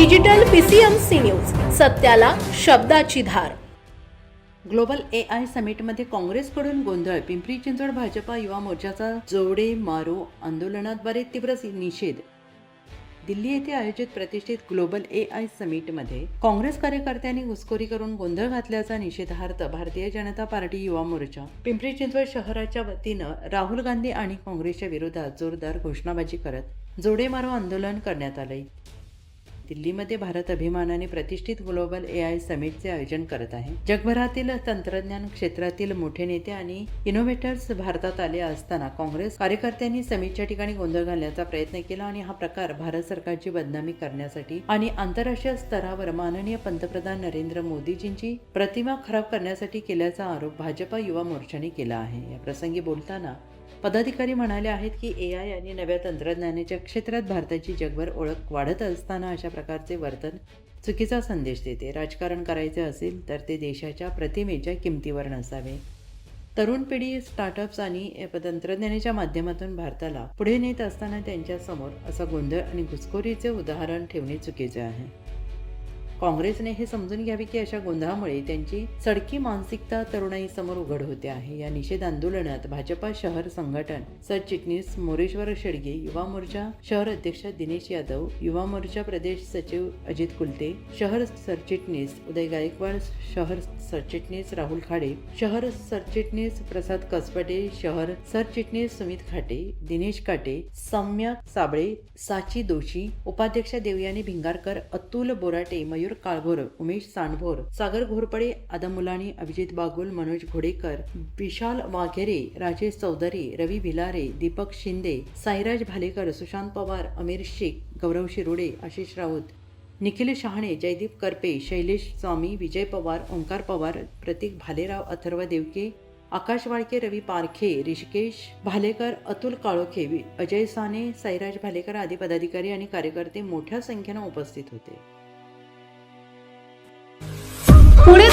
Digital PCMC news सत्याला शब्दाची धार. Global A I समिटमध्ये काँग्रेसकडून गोंधळ पिंपरी चिंचवड भाजपा युवा मोर्चाचा जोडे मारो आंदोलनाद्वारे तीव्र निषेध. दिल्ली येथे आयोजित प्रतिष्ठित ग्लोबल ए आय समिटमध्ये काँग्रेस कार्यकर्त्यांनी घुसखोरी करून गोंधळ घातल्याचा निषेधार्थ भारतीय जनता पार्टी युवा मोर्चा. पिंपरी चिंचवड शहराच्या वतीनं राहुल गांधी आणि काँग्रेसच्या विरोधात जोरदार घोषणाबाजी करत जोडे मारो आंदोलन करण्यात आले दिल्लीमध्ये भारत अभिमानाने प्रतिष्ठित ग्लोबल ए आय समिटचे आयोजन करत आहे. जगभरातील तंत्रज्ञान क्षेत्रातील मोठे नेते आणि इनोव्हेटर्स भारतात आले असताना काँग्रेस कार्यकर्त्यांनी समिटच्या ठिकाणी गोंधळ घालण्याचा प्रयत्न केला आणि हा प्रकार भारत सरकारची बदनामी करण्यासाठी आणि आंतरराष्ट्रीय स्तरावर माननीय पंतप्रधान नरेंद्र मोदीजींची प्रतिमा खराब करण्यासाठी केल्याचा आरोप भाजपा युवा मोर्चाने केला आहे. या प्रसंगी बोलताना पदाधिकारी म्हणाले आहेत की ए आय आणि नव्या तंत्रज्ञानाच्या क्षेत्रात भारताची जगभर ओळख वाढत असताना अशा प्रकारचे वर्तन चुकीचा संदेश देते. राजकारण करायचे असेल तर ते देशाच्या प्रतिमेच्या किमतीवर नसावे. तरुण पिढी स्टार्टअप्स आणि तंत्रज्ञानाच्या माध्यमातून भारताला पुढे नेत असताना त्यांच्यासमोर असा गोंधळ आणि घुसखोरीचे उदाहरण ठेवणे चुकीचे आहे. काँग्रेसने हे समजून घ्यावे की अशा गोंधळामुळे त्यांची सडकी मानसिकता तरुणाईसमोर उघड होते आहे. या निषेध आंदोलनात भाजपा शहर संघटन सरचिटणीस मोरेश्वर शेडगे युवा मोर्चा शहर अध्यक्ष दिनेश यादव युवा मोर्चा प्रदेश सचिव अजित कुलते शहर सरचिटणीस उदय गायकवाड शहर सरचिटणीस राहुल खाडे शहर सरचिटणीस प्रसाद कसपटे शहर सरचिटणीस सुमित खाटे दिनेश काटे सौम्य साबळे साची दोषी उपाध्यक्ष देवयानी भिंगारकर अतुल बोराटे मयूर काळभोर उमेश सांडभोर सागर घोरपडे आदम मुलानी अभिजित बागुल मनोज घोडेकर विशाल वाघेरे राजेश चौधरी रवी भिलारे दीपक शिंदे साईराज भालेकर सुशांत पवार अमीर शेख गौरव शिरोडे आशिष राऊत निखिल शहाणे जयदीप करपे शैलेश स्वामी विजय पवार ओंकार पवार प्रतीक भालेराव अथर्व देवके आकाश वाळके रवी पारखे ऋषिकेश भालेकर अतुल काळोखे अजय साने साईराज भालेकर आदी पदाधिकारी आणि कार्यकर्ते मोठ्या संख्येनं उपस्थित होते.